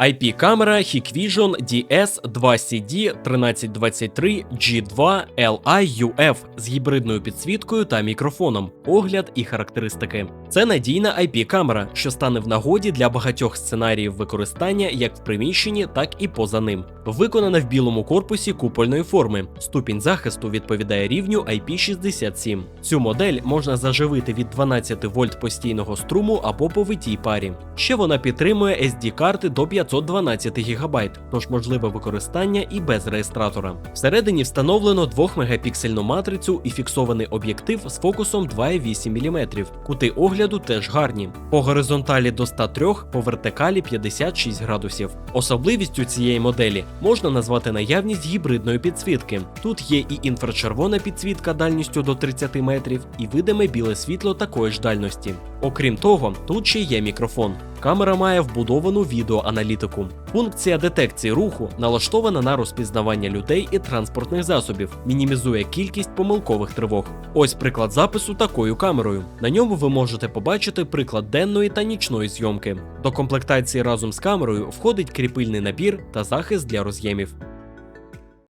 IP-камера Hikvision DS2CD 1323 G2 LI-UF з гібридною підсвіткою та мікрофоном, огляд і характеристики. Це надійна IP-камера, що стане в нагоді для багатьох сценаріїв використання як в приміщенні, так і поза ним. Виконана в білому корпусі купольної форми. Ступінь захисту відповідає рівню IP67. Цю модель можна заживити від 12 вольт постійного струму або по витій парі. Ще вона підтримує SD-карти до 512 ГБ, тож можливе використання і без реєстратора. Всередині встановлено 2-мегапіксельну матрицю і фіксований об'єктив з фокусом 2,8 мм. Кути огляду теж гарні. По горизонталі до 103, по вертикалі 56 градусів. Особливістю цієї моделі можна назвати наявність гібридної підсвітки. Тут є і інфрачервона підсвітка дальністю до 30 метрів, і видиме біле світло такої ж дальності. Окрім того, тут ще є мікрофон. Камера має вбудовану відеоаналітику. Функція детекції руху налаштована на розпізнавання людей і транспортних засобів, мінімізує кількість помилкових тривог. Ось приклад запису такою камерою. На ньому ви можете побачити приклад денної та нічної зйомки. До комплектації разом з камерою входить кріпильний набір та захист для роз'ємів.